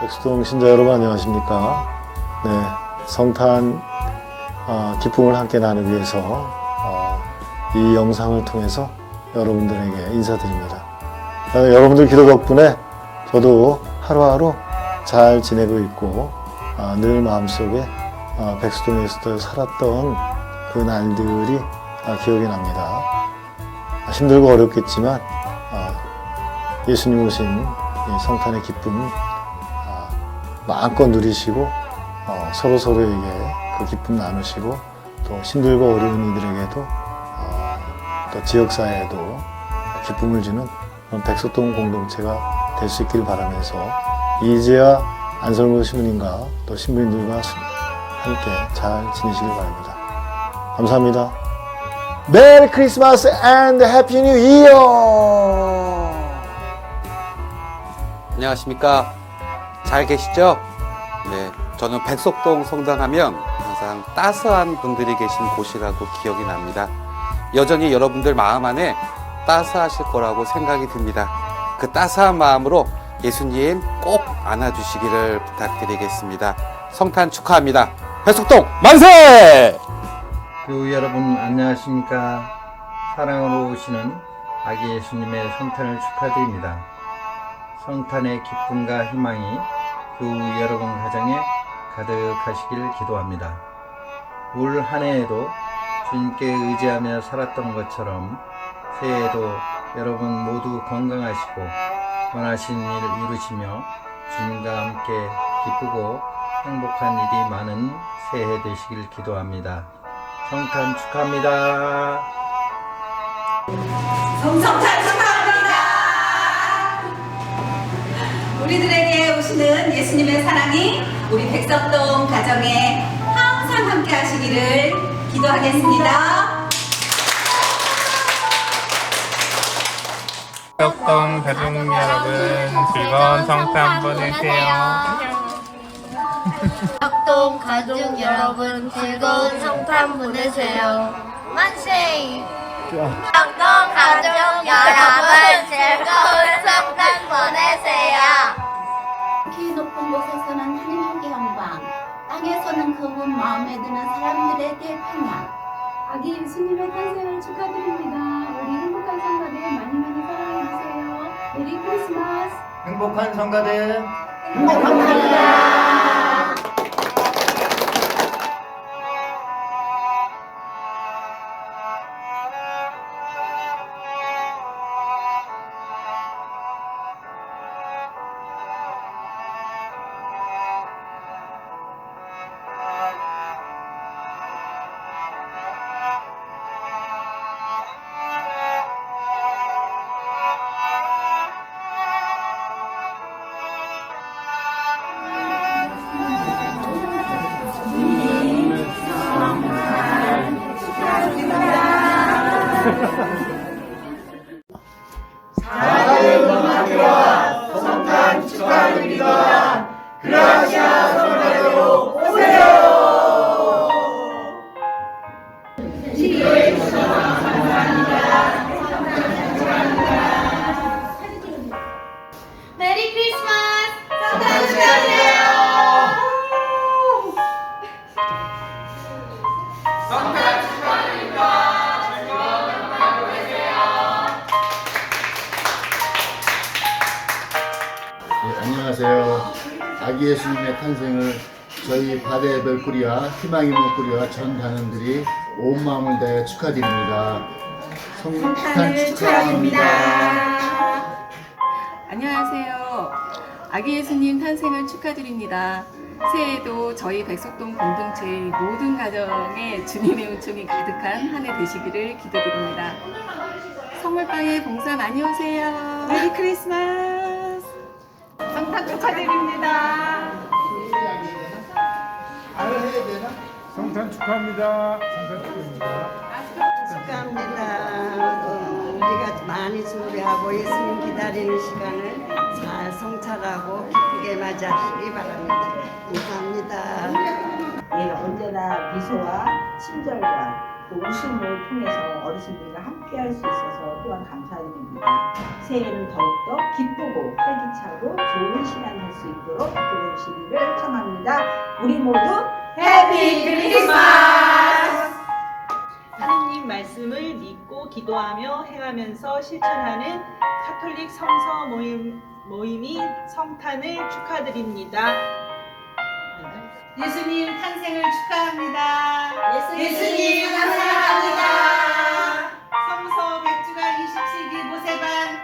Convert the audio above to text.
백수동 신자 여러분 안녕하십니까? 네, 성탄 어, 기쁨을 함께 나누기 위해서 어, 이 영상을 통해서 여러분들에게 인사드립니다. 어, 여러분들 기도 덕분에 저도 하루하루 잘 지내고 있고 아, 늘 마음속에 아, 백수동에서 살았던 그 날들이 아, 기억이 납니다. 아, 힘들고 어렵겠지만 아, 예수님 오신 이 성탄의 기쁨 아, 마음껏 누리시고 어, 서로 서로에게 그 기쁨 나누시고 또 힘들고 어려운 이들에게도 어, 또 지역사회에도 기쁨을 주는 그런 백소동 공동체가 될 수 있기를 바라면서 이제야 안설모 신부님과 또 신부님들과 수- 함께 잘 지내시길 바랍니다. 감사합니다. 메리 크리스마스 앤드 해피 뉴 이어! 안녕하십니까. 잘 계시죠? 네. 저는 백석동 성당하면 항상 따스한 분들이 계신 곳이라고 기억이 납니다. 여전히 여러분들 마음 안에 따스하실 거라고 생각이 듭니다. 그 따스한 마음으로 예수님 꼭 안아주시기를 부탁드리겠습니다. 성탄 축하합니다. 백석동 만세! 교우 여러분 안녕하십니까 사랑으로 오시는 아기 예수님의 성탄을 축하드립니다 성탄의 기쁨과 희망이 교우 여러분 가정에 가득하시길 기도합니다 올 한 해에도 주님께 의지하며 살았던 것처럼 새해에도 여러분 모두 건강하시고 원하신 일 이루시며 주님과 함께 기쁘고 행복한 일이 많은 새해 되시길 기도합니다. 성탄 축하합니다. 성성탄 축하합니다. 우리들에게 오시는 예수님의 사랑이 우리 백석동 가정에 항상 함께 하시기를 기도하겠습니다. 백동 가족 여러분 즐거운 성탄 보내세요. 학동 가족 여러분 즐거운 성탄 보내세요. 만세! 학동 가족 여러분 마음에 드는 사람들에게 평양. 아기 예수님의 탄생을 축하드립니다. 우리 행복한 성가대 많이 많이 사랑해주세요. 메리 크리스마스! 행복한 성가대 메리 안녕하세요. 아기 예수님의 탄생을 저희 바다의 별뿌리와 희망의 목뿌리와 전 단원들이 온 마음을 다해 축하드립니다. 성탄 축하합니다. 안녕하세요. 아기 예수님 탄생을 축하드립니다. 새해에도 저희 백석동 공동체의 모든 가정에 주님의 은총이 가득한 한 해 되시기를 기도드립니다. 선물방에 봉사 많이 오세요. 메리 크리스마스! 성탄 축하드립니다. 성탄 축하합니다. 성탄 축하합니다. 축하합니다. 어, 우리가 많이 준비하고 예수님 기다리는 시간을 잘 성찰하고 기쁘게 맞이하시기 바랍니다. 감사합니다. 예, 언제나 미소와 친절과 또또 웃음을 통해서 어르신들과 함께 할 수 있어서 또한 감사드립니다. 새해에는 더욱더 기쁘고 활기차고 좋은 시간 할수 있도록 이끌어 주시기를 청합니다. 우리 모두 해피 크리스마스! 하느님 말씀을 믿고 기도하며 행하면서 실천하는 카톨릭 성서 모임, 모임이 성탄을 축하드립니다. 예수님 탄생을 축하합니다. 예수님 감사합니다. 성서 백주간 27기 모세반